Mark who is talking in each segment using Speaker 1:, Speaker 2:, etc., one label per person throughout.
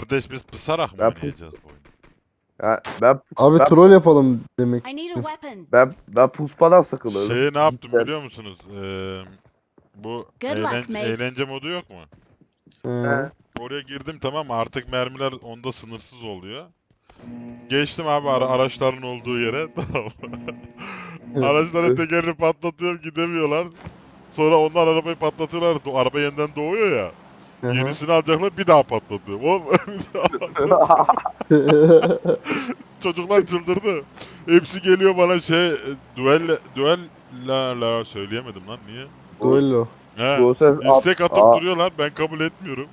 Speaker 1: Kardeş biz pısarak mı
Speaker 2: Ben-
Speaker 1: oynayacağız bu oyunu?
Speaker 2: ya, ben,
Speaker 3: Abi
Speaker 2: Ben-
Speaker 3: troll yapalım demek.
Speaker 4: I need a weapon.
Speaker 2: ben, ben puspadan sıkılıyorum.
Speaker 1: Şeyi ne yaptım
Speaker 2: Cidden.
Speaker 1: biliyor musunuz? Ee, bu
Speaker 4: Good luck,
Speaker 1: eğlence,
Speaker 4: mates.
Speaker 1: eğlence modu yok mu?
Speaker 2: He.
Speaker 1: Oraya girdim tamam mı? Artık mermiler onda sınırsız oluyor. Geçtim abi ara- araçların olduğu yere. Tamam mı? Araçların tekerini patlatıyorum gidemiyorlar. Sonra onlar arabayı patlatıyorlar. Do- araba yeniden doğuyor ya. Yenisini alacaklar bir daha patlatıyorum. O çocuklar çıldırdı. Hepsi geliyor bana şey e, duel duel la la söyleyemedim lan niye?
Speaker 3: Duello.
Speaker 1: He.
Speaker 2: Ses
Speaker 1: İstek atıp
Speaker 2: Aa.
Speaker 1: duruyorlar ben kabul etmiyorum.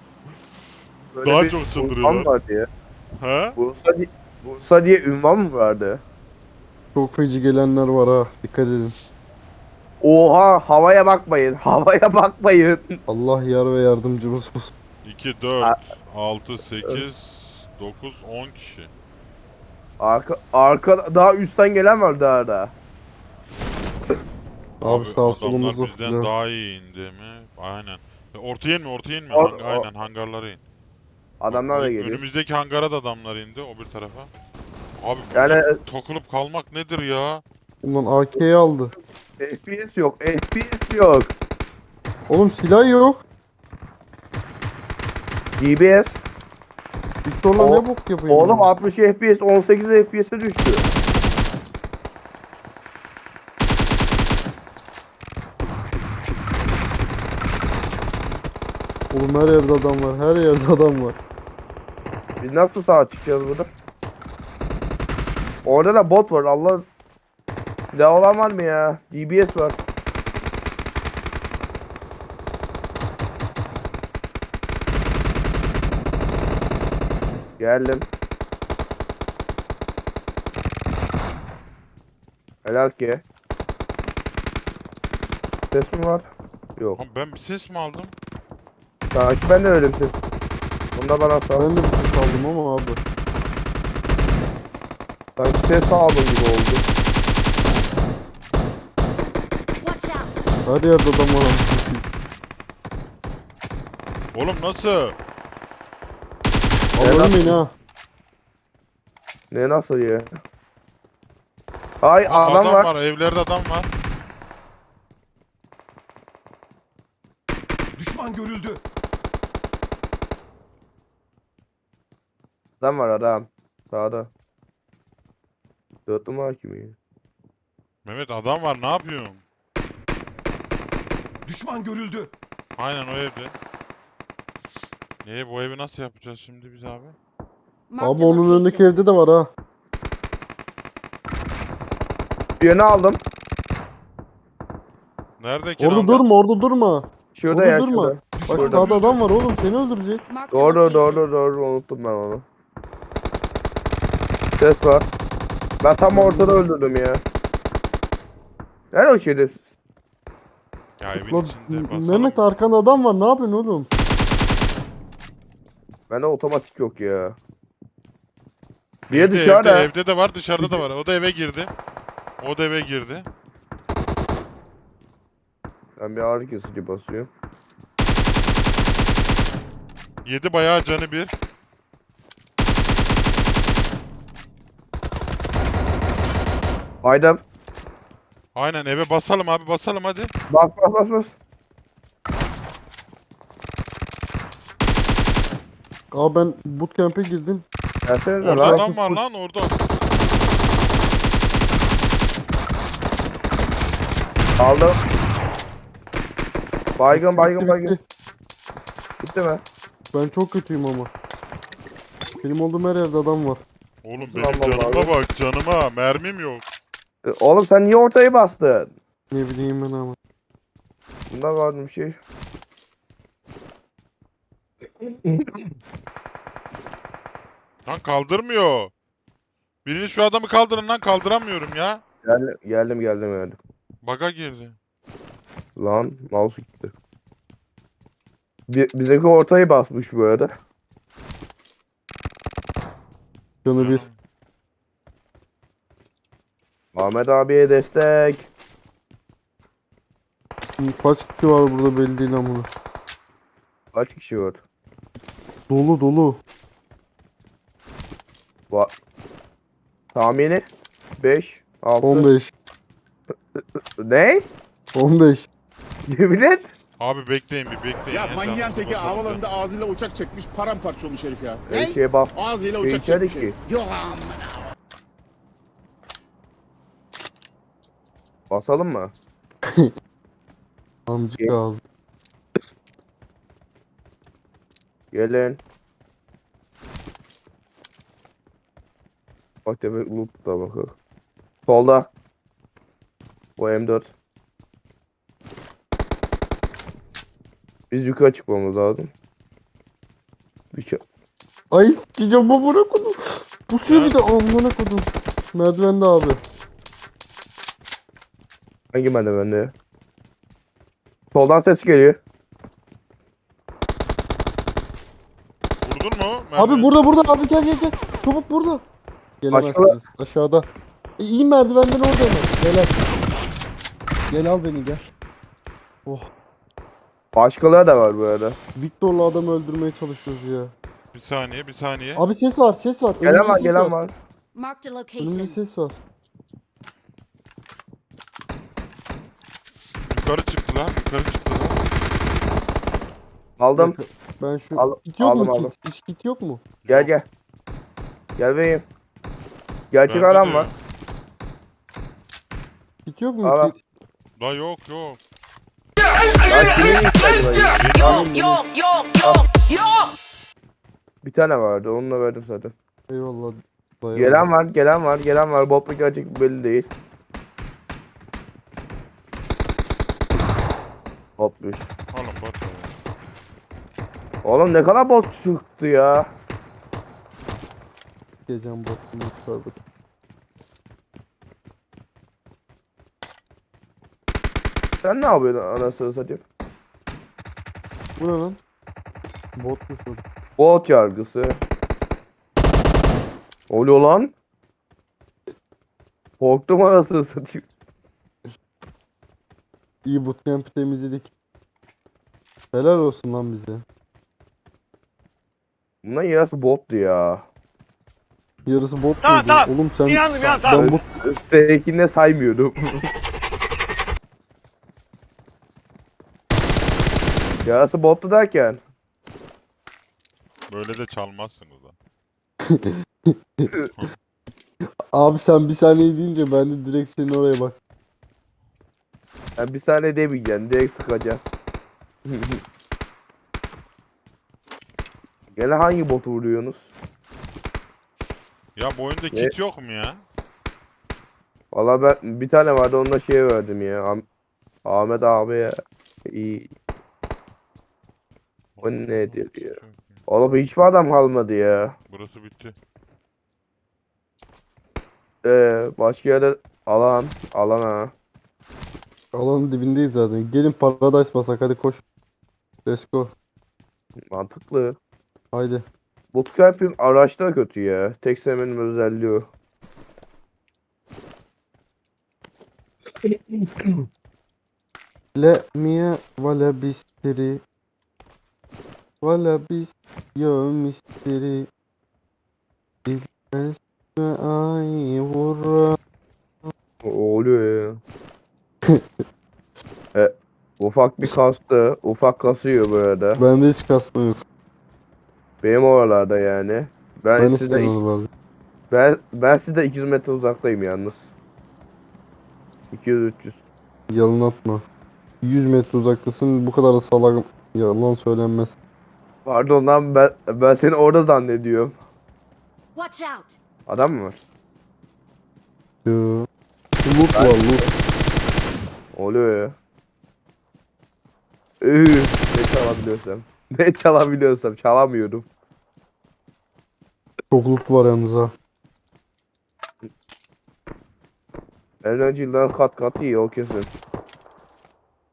Speaker 2: böyle
Speaker 1: daha çok çıldırıyorlar.
Speaker 2: Ünvan var diye.
Speaker 1: Ha?
Speaker 2: Bursa, Bursa diye ünvan mı vardı?
Speaker 3: Çok feci gelenler var ha. Dikkat edin.
Speaker 2: Oha havaya bakmayın. Havaya bakmayın.
Speaker 3: Allah yar ve yardımcımız olsun.
Speaker 1: 2 4
Speaker 2: Ha.
Speaker 1: 6 8 9 10 kişi.
Speaker 2: Arka, arka daha üstten gelen var daha da.
Speaker 3: Abi sağ
Speaker 1: adamlar bizden daha iyi indi mi? Aynen. E, Ortaya inme ortaya inme.
Speaker 2: Or-
Speaker 1: Hang- aynen hangarlara in.
Speaker 2: Adamlar da
Speaker 1: Bak,
Speaker 2: geliyor.
Speaker 1: Önümüzdeki hangara da adamlar indi o bir tarafa. Abi
Speaker 2: Yani
Speaker 1: yani... takılıp kalmak nedir ya?
Speaker 3: Ulan AK'yi aldı.
Speaker 2: FPS yok. FPS yok.
Speaker 3: Oğlum silah yok.
Speaker 2: DBS.
Speaker 3: Victor'la ne bok yapıyor?
Speaker 2: Oğlum
Speaker 3: ya?
Speaker 2: 60 FPS 18 FPS'e düştü.
Speaker 3: Oğlum her yerde adam var. Her yerde adam var.
Speaker 2: Biz nasıl sağa çıkacağız burada? Orada da bot var. Allah Silah olan var mı ya? DBS var. Geldim. Helal ki. Ses mi var? Yok.
Speaker 1: Lan ben bir ses mi aldım?
Speaker 2: Sanki ben de öyle ses. Bunda bana sal.
Speaker 3: Ben de bir ses aldım ama abi.
Speaker 2: Sanki ses aldım gibi oldu.
Speaker 4: Watch out.
Speaker 3: Her yerde adam var. koyayım.
Speaker 1: Oğlum nasıl?
Speaker 2: Evet.
Speaker 3: ölmeyin ha.
Speaker 2: Ne nasıl ya? Ay
Speaker 1: Lan
Speaker 2: adam, var.
Speaker 1: evlerde adam var.
Speaker 5: Düşman görüldü.
Speaker 2: Adam var adam. Sağda. Dörtlü mü hakimi?
Speaker 1: Mehmet adam var ne yapıyorsun?
Speaker 5: Düşman görüldü.
Speaker 1: Aynen o evde. Ee bu evi nasıl yapacağız şimdi biz abi?
Speaker 3: Abi onun önündeki evde de var ha.
Speaker 2: Birini aldım.
Speaker 1: Nerede ki?
Speaker 3: Orada durma orada durma.
Speaker 2: Şurada
Speaker 3: Orada
Speaker 2: ya
Speaker 3: durma.
Speaker 2: şurada.
Speaker 3: Bak sağda adam var oğlum seni öldürecek.
Speaker 2: Doğru doğru doğru unuttum ben onu. Ses var. Ben tam ortada öldürdüm ya. Nerede o şerefsiz?
Speaker 1: Ya evin
Speaker 3: Lan,
Speaker 1: içinde basalım.
Speaker 3: Mehmet arkanda adam var ne yapıyorsun oğlum?
Speaker 2: Bende otomatik yok ya.
Speaker 1: Evde,
Speaker 2: dışarıda.
Speaker 1: Evde, evde de var dışarıda da var. O da eve girdi. O da eve girdi.
Speaker 2: Ben bir ağrı kesici basıyorum.
Speaker 1: Yedi bayağı canı bir.
Speaker 2: Hayda.
Speaker 1: Aynen eve basalım abi basalım hadi.
Speaker 2: Bas bas bas bas.
Speaker 3: Abi ben bootcamp'e girdim.
Speaker 2: Gelsene de
Speaker 1: Orada
Speaker 2: lan.
Speaker 1: adam var lan orada.
Speaker 2: Aldım. Baygın
Speaker 3: Bitti,
Speaker 2: baygın
Speaker 3: bitti.
Speaker 2: baygın. Bitti mi?
Speaker 3: Ben çok kötüyüm ama. Benim olduğum her yerde adam var.
Speaker 1: Oğlum benim canıma bak canıma. Mermim yok.
Speaker 2: Oğlum sen niye ortayı bastın?
Speaker 3: Ne bileyim ben ama.
Speaker 2: Bunda vardı bir şey.
Speaker 1: Lan kaldırmıyor. Birini şu adamı kaldırın lan kaldıramıyorum ya.
Speaker 2: Geldim geldim geldim geldim.
Speaker 1: Baga girdi.
Speaker 2: Lan mouse gitti. Bi bizimki ortayı basmış bu arada.
Speaker 3: Canı bir.
Speaker 2: Ahmet abiye destek.
Speaker 3: Kaç kişi var burada belli değil amına.
Speaker 2: Kaç kişi var?
Speaker 3: Dolu dolu.
Speaker 2: Va Tahmini 5 6
Speaker 3: 15.
Speaker 2: Ne?
Speaker 3: 15.
Speaker 2: Yemin et.
Speaker 1: Abi bekleyin bir bekleyin.
Speaker 5: Ya manyağın teki havalarında ağzıyla uçak çekmiş paramparça olmuş herif ya.
Speaker 2: Ne? Şey bak.
Speaker 5: Ağzıyla
Speaker 2: Şey
Speaker 5: uçak
Speaker 2: içerik
Speaker 5: çekmiş.
Speaker 2: ki.
Speaker 5: Yok amına.
Speaker 2: Basalım mı?
Speaker 3: Amcık
Speaker 2: Ge-
Speaker 3: ağzı.
Speaker 2: Gelin. Bak tepe loot da bakıyor. Solda. Bu M4. Biz yukarı çıkmamız lazım. Bir şey.
Speaker 3: Ay sikeceğim babana kodum. Bu suyu bir de amına kodum. Merdivende abi.
Speaker 2: Hangi merdivende? Soldan ses geliyor.
Speaker 1: Vurdun mu?
Speaker 3: Abi burada burada abi gel gel gel. Çabuk burada. Gelemezsiniz. Aşağıda. E, iyi merdivenden orada hemen. Gel al. Gel al beni gel. Oh.
Speaker 2: Başkaları da var bu arada.
Speaker 3: Victor'la adamı öldürmeye çalışıyoruz ya.
Speaker 1: Bir saniye bir saniye.
Speaker 3: Abi ses var ses var.
Speaker 2: Gelen
Speaker 3: Önümüzde
Speaker 2: var
Speaker 3: ses
Speaker 2: gelen var.
Speaker 4: Marked a
Speaker 3: Önümüzde
Speaker 4: location.
Speaker 3: ses var.
Speaker 1: Yukarı çıktılar. Yukarı çıktılar.
Speaker 2: Aldım.
Speaker 3: Ben şu...
Speaker 2: Al-
Speaker 3: kit yok
Speaker 2: aldım,
Speaker 3: mu
Speaker 2: aldım.
Speaker 3: kit? Hiç kit yok mu?
Speaker 2: Gel gel. Gel beyim. Gerçek
Speaker 1: Bende
Speaker 2: adam
Speaker 1: de
Speaker 2: var.
Speaker 1: yok.
Speaker 3: Kit yok mu
Speaker 2: Al,
Speaker 3: kit?
Speaker 1: Da yok yok.
Speaker 2: Lan kimin ihtiyacı var?
Speaker 3: Yok yok
Speaker 6: yok yok yok.
Speaker 2: Bir tane vardı. Onunla verdim zaten.
Speaker 3: Eyvallah. Dayan.
Speaker 2: Gelen var, gelen var, gelen var. Bot mu gerçek belli değil. Botmuş.
Speaker 1: Oğlum bot.
Speaker 2: Oğlum ne kadar bot çıktı ya.
Speaker 3: Gecem bakımı tövbe.
Speaker 2: Sen ne yapıyorsun anasını satayım?
Speaker 3: Bu ne lan? Botmuş o.
Speaker 2: Bot yargısı. Oluyor lan. Korktum anasını satayım.
Speaker 3: İyi bootcamp'i temizledik. Helal olsun lan bize.
Speaker 2: Bundan yarısı bottu ya.
Speaker 3: Yarısı bot
Speaker 6: Tamam,
Speaker 3: muydu?
Speaker 6: tamam.
Speaker 3: Oğlum sen...
Speaker 6: İnandım ya
Speaker 3: Ben
Speaker 6: tamam.
Speaker 3: bu...
Speaker 2: S2'de saymıyordum. yarısı bottu derken.
Speaker 1: Böyle de çalmazsınız ha.
Speaker 3: Abi sen bir saniye deyince ben de direkt senin oraya bak.
Speaker 2: Yani bir saniye demeyeceksin. Direkt sıkacaksın. Gene hangi botu vuruyorsunuz?
Speaker 1: Ya bu oyunda kit yok mu ya?
Speaker 2: Valla ben bir tane vardı onunla şey verdim ya. Am- Ahmet abiye. İyi. O nedir ya?
Speaker 1: Çok iyi.
Speaker 2: Oğlum hiçbir adam kalmadı ya.
Speaker 1: Burası bitti.
Speaker 2: Ee, başka yerde alan. Alan ha.
Speaker 3: Alanın dibindeyiz zaten. Gelin Paradise basak hadi koş. Let's go.
Speaker 2: Mantıklı.
Speaker 3: Haydi.
Speaker 2: Bootcamp'in araçta kötü ya. Tek semenin özelliği o.
Speaker 3: Le mia vale bisteri. Vale bis yo misteri. Bilmez ve ay vurra.
Speaker 2: O oluyor ya. e, ufak bir kastı. Ufak kasıyor böyle.
Speaker 3: Bende hiç kasma yok.
Speaker 2: Benim oralarda yani. Ben,
Speaker 3: Ben
Speaker 2: size
Speaker 3: oralarda.
Speaker 2: ben, ben size 200 metre uzaktayım yalnız. 200 300.
Speaker 3: Yalan atma. 100 metre uzaktasın bu kadar da salak yalan söylenmez.
Speaker 2: Pardon lan ben ben seni orada zannediyorum.
Speaker 4: Watch out!
Speaker 2: Adam mı var?
Speaker 3: Yo. Loot var loot.
Speaker 2: Oluyor ya. Ne çalabiliyorsam. Ne çalabiliyorsam çalamıyorum.
Speaker 3: Çok loot var yalnız ha.
Speaker 2: Enerjinden kat kat iyi o kesin.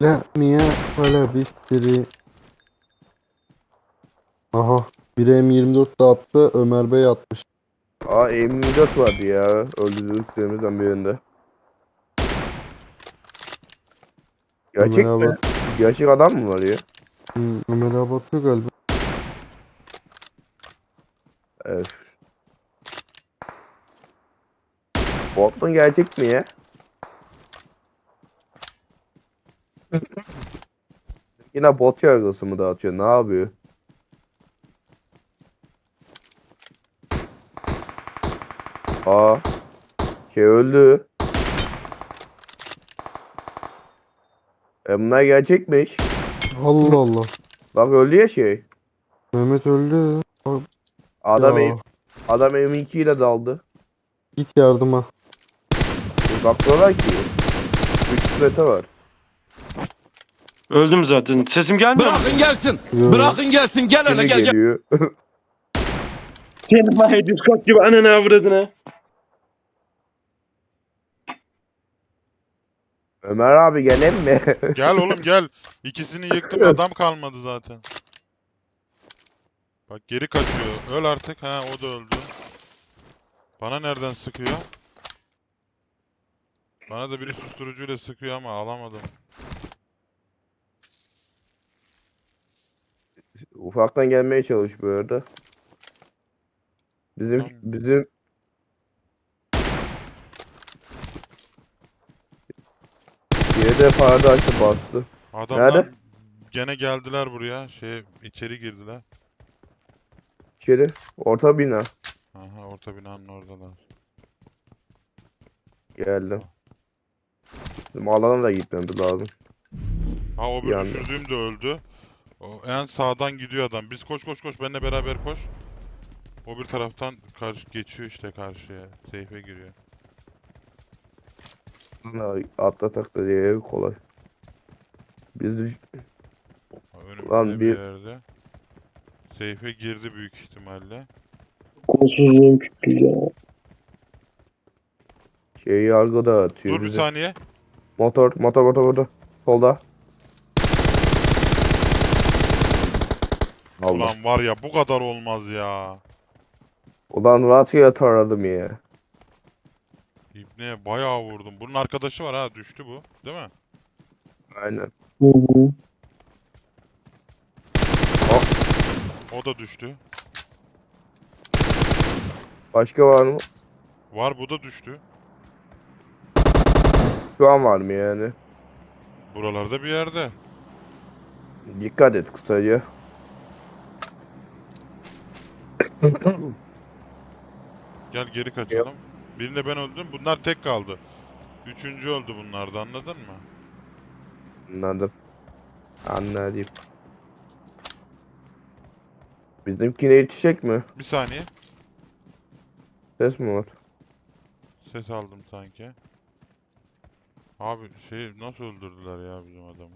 Speaker 3: Le mia vale bisteri. Aha. Biri M24 dağıttı. Ömer Bey atmış.
Speaker 2: Aa M24 vardı ya öldürdüklerimizden birinde. Gerçek
Speaker 3: Ömer
Speaker 2: mi?
Speaker 3: abi,
Speaker 2: Gerçek adam mı var ya?
Speaker 3: Hmm, Ömer abi atıyor galiba.
Speaker 2: Evet. Bot mu gerçek mi ya? Yine bot yargısı mı dağıtıyor? Ne yapıyor? Aa. Şey öldü. E bunlar gerçekmiş.
Speaker 3: Allah Allah.
Speaker 2: Bak öldü ya şey.
Speaker 3: Mehmet öldü.
Speaker 2: Adam
Speaker 3: Ya,
Speaker 2: adam M2 ile daldı.
Speaker 3: Git yardıma.
Speaker 2: E bakmıyorlar ki. 3 metre var.
Speaker 6: Öldüm zaten. Sesim gelmiyor mu?
Speaker 5: Bırakın gelsin.
Speaker 3: Yo.
Speaker 5: Bırakın gelsin. Gel hele
Speaker 2: Şimdi
Speaker 5: gel gel.
Speaker 2: geliyor.
Speaker 6: Senin ya Discord gibi ananı avradını.
Speaker 2: Ömer abi gelen mi?
Speaker 1: Gel oğlum gel. İkisini yıktım adam kalmadı zaten. Bak geri kaçıyor. Öl artık. Ha o da öldü. Bana nereden sıkıyor? Bana da biri susturucuyla sıkıyor ama alamadım.
Speaker 2: Ufaktan gelmeye çalış bu arada. Bizim
Speaker 1: Tamam.
Speaker 2: bizim Yerde paradise bastı.
Speaker 1: Adamlar
Speaker 2: Nerede?
Speaker 1: gene geldiler buraya. Şey içeri girdiler.
Speaker 2: İçeri. Orta bina.
Speaker 1: Aha orta binanın oradalar.
Speaker 2: Geldim. Bizim alana da gitmemiz lazım.
Speaker 1: Ha o bir
Speaker 2: Yandı.
Speaker 1: düşürdüğüm de öldü. O en sağdan gidiyor adam. Biz koş koş koş benimle beraber koş. O bir taraftan karşı geçiyor işte karşıya. Seyfe giriyor.
Speaker 2: Ha, Atlatak da diye kolay. Biz düş-
Speaker 1: Ha, Önümüzde
Speaker 2: Lan
Speaker 1: bir
Speaker 2: bir-
Speaker 1: yerde. Seyfe girdi büyük ihtimalle.
Speaker 6: Kolsuzluğum kütlü ya.
Speaker 2: şey yargı da atıyor
Speaker 1: Dur bir
Speaker 2: bize.
Speaker 1: saniye.
Speaker 2: Motor, motor, motor, motor. Solda. Allah.
Speaker 1: Ulan var ya bu kadar olmaz ya.
Speaker 2: Ulan rastgele taradım ya.
Speaker 1: İbneye bayağı vurdum. Bunun arkadaşı var ha düştü bu. Değil mi?
Speaker 2: Aynen.
Speaker 1: O da düştü.
Speaker 2: Başka var mı?
Speaker 1: Var bu da düştü.
Speaker 2: Şu an var mı yani?
Speaker 1: Buralarda bir yerde.
Speaker 2: Dikkat et kısaca.
Speaker 1: Gel geri kaçalım. Birinde ben öldüm. Bunlar tek kaldı. Üçüncü öldü bunlar da anladın mı?
Speaker 2: Anladım. Anladım. Bizimkine yetişecek mi?
Speaker 1: Bir saniye.
Speaker 2: Ses mi var?
Speaker 1: Ses aldım sanki. Abi şey nasıl öldürdüler ya bizim adamı?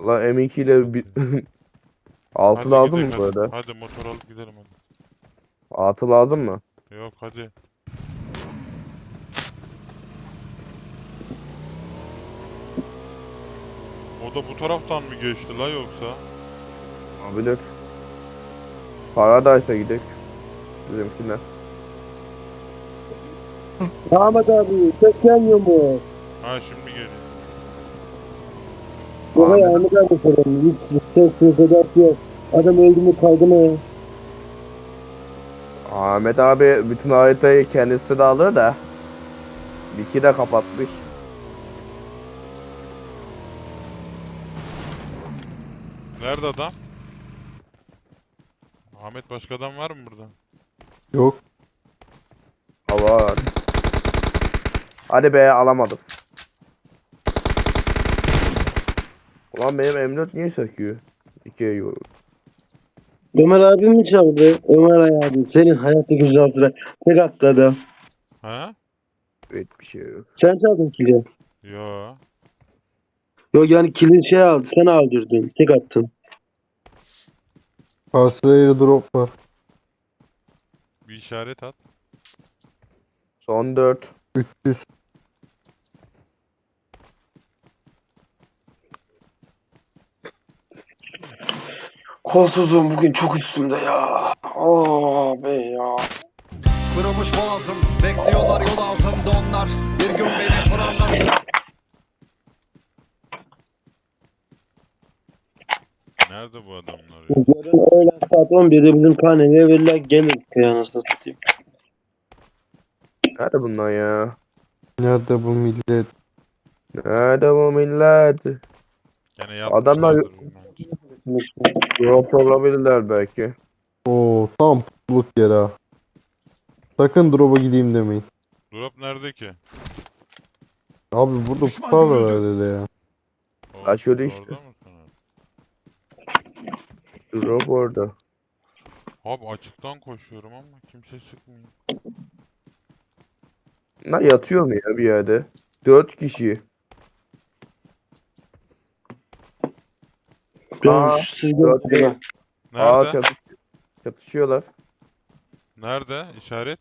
Speaker 2: Valla M2 ile bir... Altı
Speaker 1: Hadi
Speaker 2: lazım mı
Speaker 1: gidelim,
Speaker 2: bu
Speaker 1: hadi.
Speaker 2: arada?
Speaker 1: Hadi motor alıp gidelim hadi.
Speaker 2: Altı lazım mı?
Speaker 1: Yok hadi. O da bu taraftan mı geçti la yoksa?
Speaker 2: Olabilir. Paradise'a gidelim. Bizimkine.
Speaker 6: Ahmet abi ses gelmiyor mu?
Speaker 1: Ha şimdi geliyor.
Speaker 6: Baba Ahmet abi soralım. Hiç ses yok edası yok. Adam öldü mü kaldı mı?
Speaker 2: Ahmet abi bütün haritayı kendisi de alır da. Biki de kapatmış.
Speaker 1: Nerede adam? Ahmet başka adam var mı burada?
Speaker 3: Yok.
Speaker 2: Hava. Hadi be alamadım. Ulan benim M4 niye söküyor? İkiye yorum.
Speaker 6: Ömer abi mi çaldı? Ömer abi senin hayatta güzel süre. Tek attı adam.
Speaker 1: Ha?
Speaker 2: Evet bir şey yok.
Speaker 6: Sen çaldın kili.
Speaker 1: Yo.
Speaker 6: Yok yani kilin şey aldı. Sen aldırdın. Tek attın.
Speaker 3: Karşıda airdrop var.
Speaker 1: Bir işaret at.
Speaker 2: Son 4.
Speaker 3: 300.
Speaker 6: Kolsuzluğum bugün çok üstümde ya. Abi ya.
Speaker 5: Kırılmış boğazım. Bekliyorlar yol altında onlar. Bir gün beni sorarlar.
Speaker 1: Nerede bu adamlar ya?
Speaker 6: Yarın öğlen saat 11'de bizim karneye verirler gelir kıyanasını satayım.
Speaker 2: Nerede bunlar ya?
Speaker 3: Nerede bu millet?
Speaker 2: Nerede bu millet?
Speaker 1: Gene
Speaker 2: Adamlar-
Speaker 1: bence.
Speaker 2: Drop olabilirler belki.
Speaker 3: Oo tam putluk yer ha. Sakın drop'a gideyim demeyin.
Speaker 1: Drop nerede ki?
Speaker 3: Abi burada putar var herhalde ya.
Speaker 2: Ha, şöyle işte.
Speaker 1: orada mı sana?
Speaker 2: Drop orada.
Speaker 1: Abi açıktan koşuyorum ama kimse sıkmıyor.
Speaker 2: Bunlar yatıyor mu ya bir yerde? Dört kişi. Aa, dört çatış çatışıyorlar.
Speaker 1: Nerede? İşaret?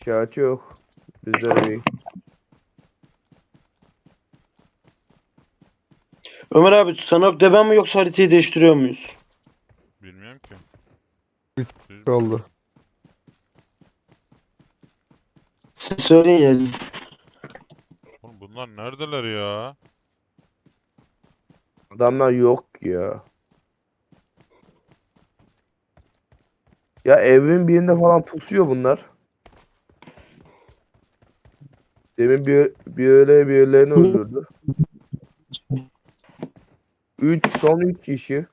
Speaker 2: İşareti yok. Bizlere değil.
Speaker 6: Ömer abi sana devam mı yoksa haritayı değiştiriyor muyuz?
Speaker 1: Bilmiyorum ki. Siz-
Speaker 3: Kaldı.
Speaker 6: Siz söyleyin ya.
Speaker 1: Oğlum bunlar neredeler ya?
Speaker 2: Adamlar yok ya. Ya evin birinde falan pusuyor bunlar. Demin bir, bir öyle birilerini öldürdü. 3 son 3 kişi.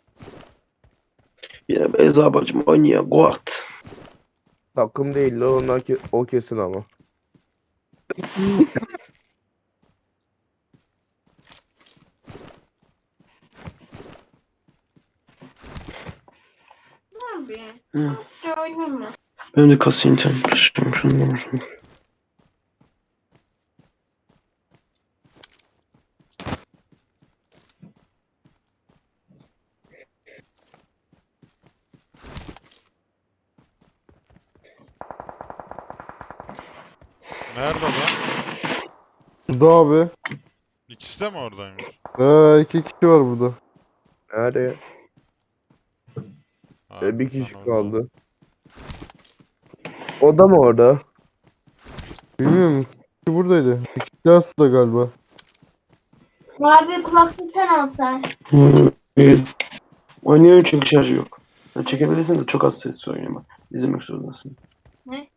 Speaker 6: Yine Beyza bacım oynuyor. Guard.
Speaker 2: Takım değil la onlar ki, o kesin ama.
Speaker 6: Hı. Ben de kasa internet şundan şunu.
Speaker 1: Nerede lan?
Speaker 3: Burada abi.
Speaker 1: İkisi de mi oradaymış?
Speaker 3: Ee, iki kişi var burada.
Speaker 2: Nerede?
Speaker 1: Ha,
Speaker 2: E, bir kişi
Speaker 1: sen
Speaker 2: kaldı. O da mı orada?
Speaker 3: Bilmiyorum. iki buradaydı. Kişi daha suda galiba.
Speaker 7: Abi kulaklık sen alsan.
Speaker 6: Hı, iyi. Oynuyorum çünkü şarjı yok. Ya çekebilirsin de çok az sesli bak. İzlemek zorundasın.
Speaker 7: Ne?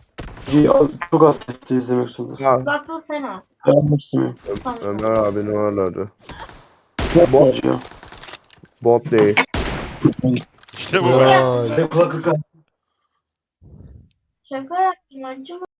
Speaker 6: Çok az sesli izlemek zorundasın.
Speaker 2: Ha,
Speaker 7: Kulaklık sen al.
Speaker 6: Ben istemiyorum.
Speaker 2: Ömer abinin oralarda.
Speaker 6: Çok
Speaker 2: Bot. Bot değil.
Speaker 1: İşte bu.
Speaker 3: Vay.
Speaker 6: Kulaklık.
Speaker 7: Şaka yaptım.